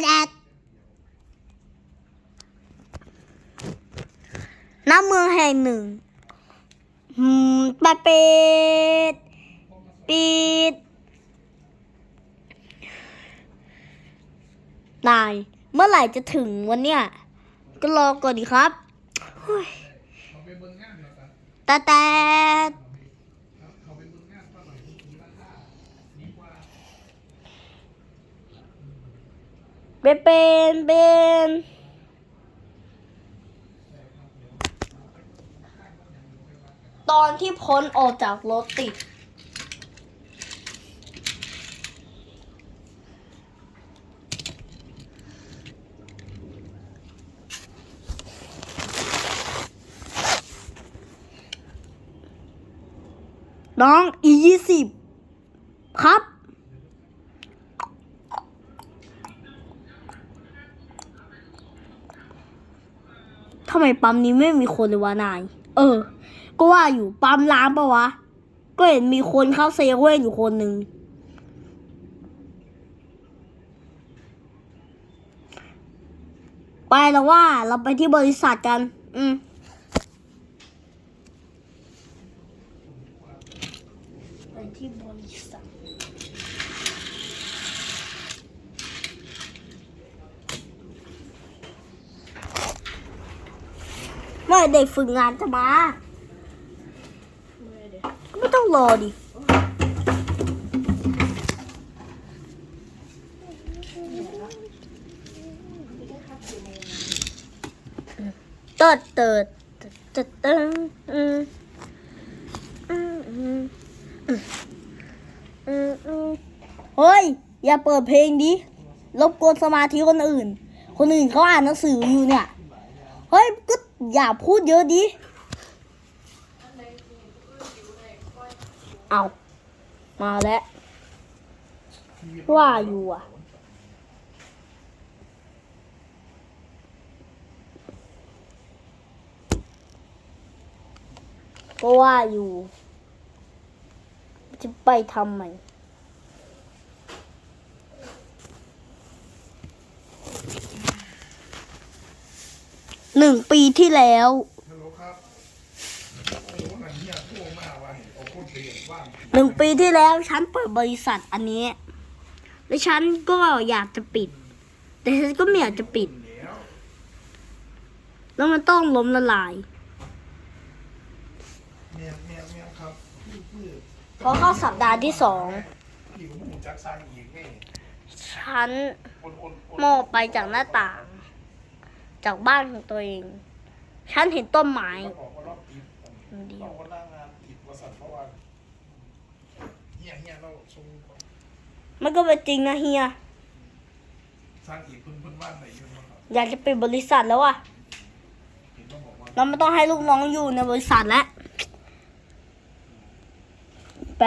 ดแอดน้ำเมืองแห่งหนึ่งปะปิดปิดนาย เมื่อไหร่จะถึงวันเนี้ยก็รอก่อนดีครับ ตาแต่ เป็นเป็นตอนที่พ้นออกจากรถติด น้องอียี่สิบครับ ทำไมปั๊มนี้ไม่มีคนเลยวะนาย เออ ก็ว่าอยู่ปั๊มล้างปะวะ ก็เห็นมีคนเข้าเซเว่นอยู่คนหนึ่ง ไปแล้วว่าเราไปที่บริษัทกัน อืมไปที่บริษัท เมื่อเด็กฝึกงานจะมาก็ไม่ต้องรอดิเติดเติดเติดเติดเติดอืมอืมอืมอืมอืมอืมเฮ้ย อย่าเปิดเพลงดิรบกวนสมาธิคนอื่น คนอื่นเขาอ่านหนังสืออยู่เนี่ย เฮ้ยก็ อย่าพูดเยอะดิ เอามาแล้ว ว่าอยู่อะ ก็ว่าอยู่ จะไปทำไม หนึ่งปีที่แล้วหนึ่งปีที่แล้วฉันเปิดบริษัทอันนี้ และฉันก็อยากจะปิด แต่ฉันก็ไม่อยากจะปิด แล้วมันต้องล้มละลายเมียเมียเมียครับพืชพืชพอเข้าสัปดาห์ที่สองฉันคนคนคนมองไปจากหน้าต่าง จากบ้านของตัวเอง ฉันเห็นต้นไม้เขาบอกว่ารอบติดเดียเราวก็นั่งงานติดบริษัทเพราะว่าเฮียเฮียเราชงมันก็เป็นจริงนะเฮีย สร้างอีกเพิ่นเพิ่นว่างไหนอยู่นะครับอยากจะปิดบริษัทแล้วอะเห็นต้องบอกว่าเราไม่ต้องให้ลูกน้องอยู่ในบริษัทแล้ว ไป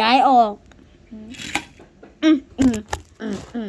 ย้ายออก อืมอืมอืมอืม